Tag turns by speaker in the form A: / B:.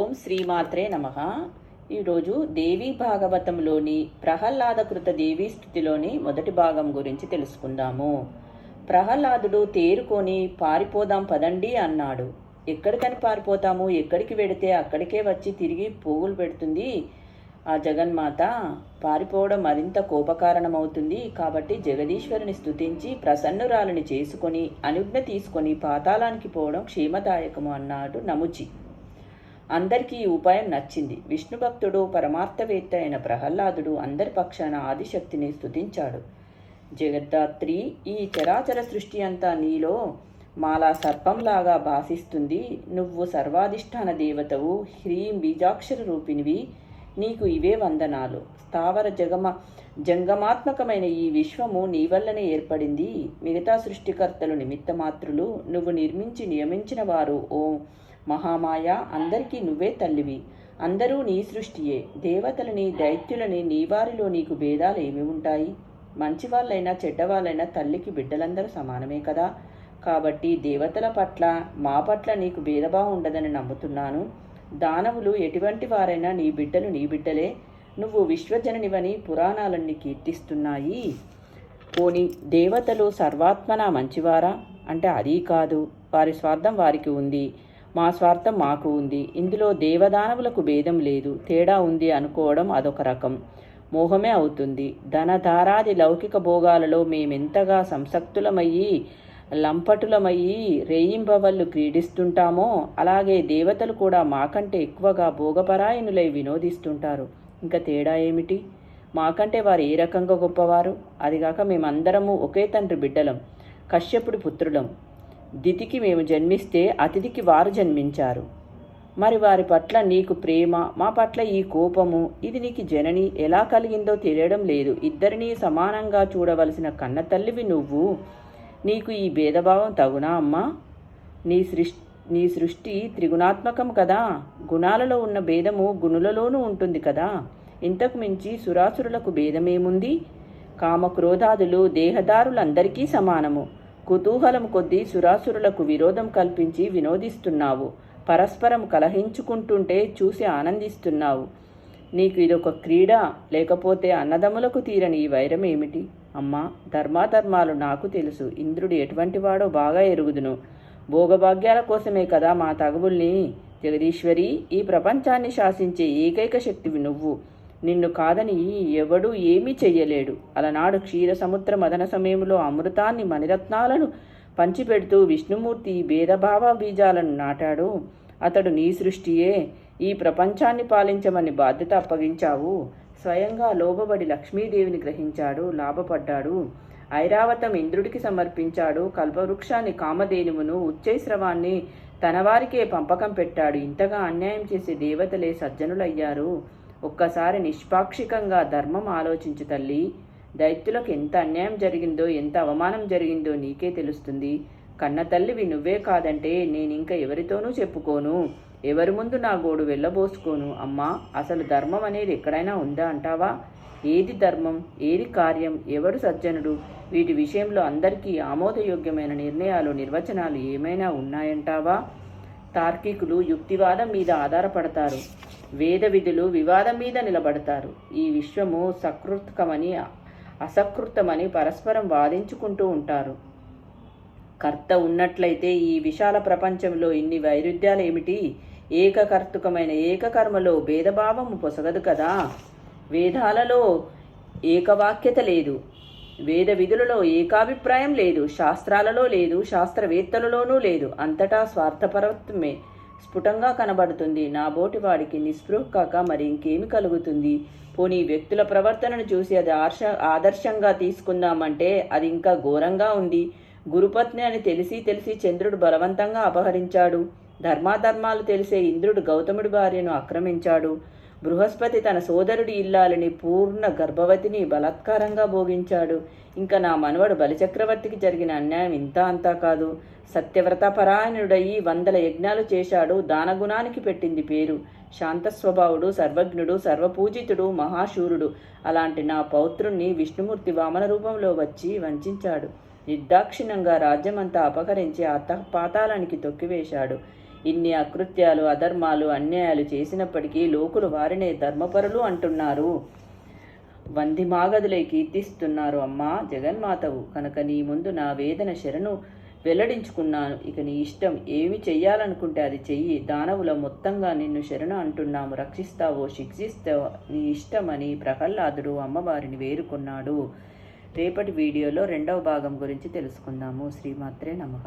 A: ఓం శ్రీమాత్రే నమ. ఈరోజు దేవీ భాగవతంలోని ప్రహ్లాదకృత దేవీ స్థుతిలోని మొదటి భాగం గురించి తెలుసుకుందాము. ప్రహ్లాదుడు తేరుకొని పారిపోదాం పదండి అన్నాడు. ఎక్కడికని పారిపోతాము? ఎక్కడికి వెడితే అక్కడికే వచ్చి తిరిగి పోగులు పెడుతుంది? ఆ జగన్మాత పారిపోవడం మరింత కోపకారణమవుతుంది. కాబట్టి జగదీశ్వరుని స్థుతించి ప్రసన్నురాలని చేసుకొని అనుజ్ఞ తీసుకొని పాతాళానికి పోవడం క్షేమదాయకము అన్నాడు నముచి. అందరికీ ఈ ఉపాయం నచ్చింది. విష్ణు భక్తుడు పరమార్థవేత్త అయిన ప్రహ్లాదుడు అందరి పక్షాన ఆదిశక్తిని స్థుతించాడు జగద్దాత్రి ఈ చరాచర సృష్టి అంతా నీలో మాలా సర్పంలాగా భాసిస్తుంది. నువ్వు సర్వాధిష్టాన దేవతవు హ్రీం బీజాక్షర రూపినివి నీకు ఇవే వందనాలు. స్థావర జగమ జంగమాత్మకమైన ఈ విశ్వము నీ వల్లనే ఏర్పడింది. మిగతా సృష్టికర్తలు నిమిత్తమాత్రులు. నువ్వు నిర్మించి నియమించిన వారు ఓం మహామాయ అందరికీ నువ్వే తల్లివి. అందరూ నీ సృష్టియే. దేవతలని దైత్యులని నీ వారిలో నీకు భేదాలు ఏమి ఉంటాయి? మంచివాళ్ళైనా చెడ్డవాళ్ళైనా తల్లికి బిడ్డలందరూ సమానమే కదా? కాబట్టి దేవతల పట్ల మా పట్ల నీకు భేదభావం ఉండదని నమ్ముతున్నాను. దానవులు ఎటువంటి వారైనా నీ బిడ్డలు నీ బిడ్డలే. నువ్వు విశ్వజననివని పురాణాలన్నీ కీర్తిస్తున్నాయి. పోని దేవతలు సర్వాత్మన మంచివారా? అంటే అది కాదు. వారి స్వార్థం వారికి ఉంది. మా స్వార్థం మాకు ఉంది. ఇందులో దేవదానవులకు భేదం లేదు. తేడా ఉంది అనుకోవడం అదొక రకం. మోహమే అవుతుంది. ధనధారాది లౌకిక భోగాలలో మేమెంతగా సంసక్తులమయ్యి లంపటులమయ్యి రేయింబవళ్ళు క్రీడిస్తుంటామో అలాగే దేవతలు కూడా మాకంటే ఎక్కువగా భోగపరాయణులై వినోదిస్తుంటారు. ఇంకా తేడా ఏమిటి? మాకంటే వారు ఏ రకంగా గొప్పవారు? అదిగాక మేమందరము ఒకే తండ్రి బిడ్డలం. కశ్యపుడి పుత్రులం. దితికి మేము జన్మిస్తే అతిథికి వారు జన్మించారు. మరి వారి పట్ల నీకు ప్రేమ మా పట్ల ఈ కోపము ఇది నీకు జనని ఎలా కలిగిందో తెలియడం లేదు. ఇద్దరినీ సమానంగా చూడవలసిన కన్న తల్లివి నువ్వు. నీకు ఈ భేదభావం తగునా అమ్మా? నీ సృష్టి నీ సృష్టి త్రిగుణాత్మకం కదా. గుణాలలో ఉన్న భేదము గుణులలోనూ ఉంటుంది కదా. ఇంతకు మించి సురాసురులకు భేదమేముంది? కామక్రోధాదులు దేహదారులందరికీ సమానము. కుతూహలం కొద్దీ సురాసురులకు విరోధం కల్పించి వినోదిస్తున్నావు. పరస్పరం కలహించుకుంటుంటే చూసి ఆనందిస్తున్నావు. నీకు ఇదొక క్రీడ లేకపోతే అన్నదమ్ములకు తీరని ఈ వైరం ఏమిటి? అమ్మా ధర్మాధర్మాలు నాకు తెలుసు. ఇంద్రుడు ఎటువంటి వాడో బాగా ఎరుగుదును. భోగభాగ్యాల కోసమే కదా మా తగవుల్ని. జగదీశ్వరి ఈ ప్రపంచాన్ని శాసించే ఏకైక శక్తివి నువ్వు. నిన్ను కాదని ఎవడూ ఏమీ చెయ్యలేడు. అలనాడు క్షీర సముద్ర మదన సమయంలో అమృతాన్ని మణిరత్నాలను పంచిపెడుతూ విష్ణుమూర్తి భేదభావ బీజాలను నాటాడు. అతడు నీ సృష్టియే. ఈ ప్రపంచాన్ని పాలించమని బాధ్యత అప్పగించావు. స్వయంగా లోబబడి లక్ష్మీదేవిని గ్రహించాడు. లాభపడ్డాడు. ఐరావతం ఇంద్రుడికి సమర్పించాడు. కల్పవృక్షాన్ని కామధేనువును ఉచ్చైశ్రవాన్ని తన వారికే పంపకం పెట్టాడు. ఇంతగా అన్యాయం చేసే దేవతలే సజ్జనులయ్యారు. ఒక్కసారి నిష్పాక్షికంగా ధర్మం ఆలోచించు తల్లి. దైత్యులకు ఎంత అన్యాయం జరిగిందో ఎంత అవమానం జరిగిందో నీకే తెలుస్తుంది. కన్న తల్లివి నువ్వే కాదంటే నేనింక ఎవరితోనూ చెప్పుకోను. ఎవరి ముందు నా గోడు వెళ్ళబోసుకోను. అమ్మా అసలు ధర్మం అనేది ఎక్కడైనా ఉందా అంటావా? ఏది ధర్మం? ఏది కార్యం? ఎవడు సజ్జనుడు? వీటి విషయంలో అందరికీ ఆమోదయోగ్యమైన నిర్ణయాలు నిర్వచనాలు ఏమైనా ఉన్నాయంటావా? తార్కికులు యుక్తివాదం మీద ఆధారపడతారు. వేద విధులు వివాదం మీద నిలబడతారు. ఈ విశ్వము సకృత్కమని అసకృతమని పరస్పరం వాదించుకుంటూ ఉంటారు. కర్త ఉన్నట్లయితే ఈ విశాల ప్రపంచంలో ఇన్ని వైరుధ్యాలు ఏమిటి ఏకకర్తకమైన ఏకకర్మలో భేదభావము పొసగదు కదా? వేదాలలో ఏకవాక్యత లేదు. వేద విధులలో ఏకాభిప్రాయం లేదు. శాస్త్రాలలో లేదు. శాస్త్రవేత్తలలోనూ లేదు. అంతటా స్వార్థపరత్వమే. స్ఫుటంగా కనబడుతుంది. నా బోటి వాడికి నిస్పృహ కాక మరి ఇంకేమి కలుగుతుంది? పోనీ వ్యక్తుల ప్రవర్తనను చూసి అది ఆర్ష ఆదర్శంగా తీసుకుందామంటే అది ఇంకా ఘోరంగా ఉంది. గురుపత్ని అని తెలిసి తెలిసి చంద్రుడు బలవంతంగా అపహరించాడు. ధర్మాధర్మాలు తెలిసే ఇంద్రుడు గౌతముడి భార్యను ఆక్రమించాడు. బృహస్పతి తన సోదరుడి ఇల్లాలని పూర్ణ గర్భవతిని బలాత్కారంగా భోగించాడు. ఇంకా నా మనవడు బలిచక్రవర్తికి జరిగిన అన్యాయం ఇంత అంతా కాదు. సత్యవ్రత పరాయణుడయి వందల యజ్ఞాలు చేశాడు. దానగుణానికి పెట్టింది పేరు. శాంత స్వభావుడు సర్వజ్ఞుడు సర్వపూజితుడు మహాశూరుడు. అలాంటి నా పౌత్రుణ్ణి విష్ణుమూర్తి వామన రూపంలో వచ్చి వంచాడు. నిర్దాక్షిణ్యంగా రాజ్యమంతా అపహరించి అత్త పాతాళానికి తొక్కివేశాడు. ఇన్ని అకృత్యాలు అధర్మాలు అన్యాయాలు చేసినప్పటికీ లోకులు వారినే ధర్మపరులు అంటున్నారు. వంది మాగదులై కీర్తిస్తున్నారు అమ్మా జగన్మాతవు. కనుక నీ ముందు నా వేదన శరణు వెల్లడించుకున్నాను. ఇక నీ ఇష్టం ఏమి చెయ్యాలనుకుంటే అది చెయ్యి. దానవుల మొత్తంగా నిన్ను శరణు అంటున్నాము. రక్షిస్తావో శిక్షిస్తావో నీ ఇష్టమని ప్రహ్లాదుడు అమ్మవారిని వేరుకున్నాడు. రేపటి వీడియోలో రెండవ భాగం గురించి తెలుసుకుందాము. శ్రీమాత్రే నమః.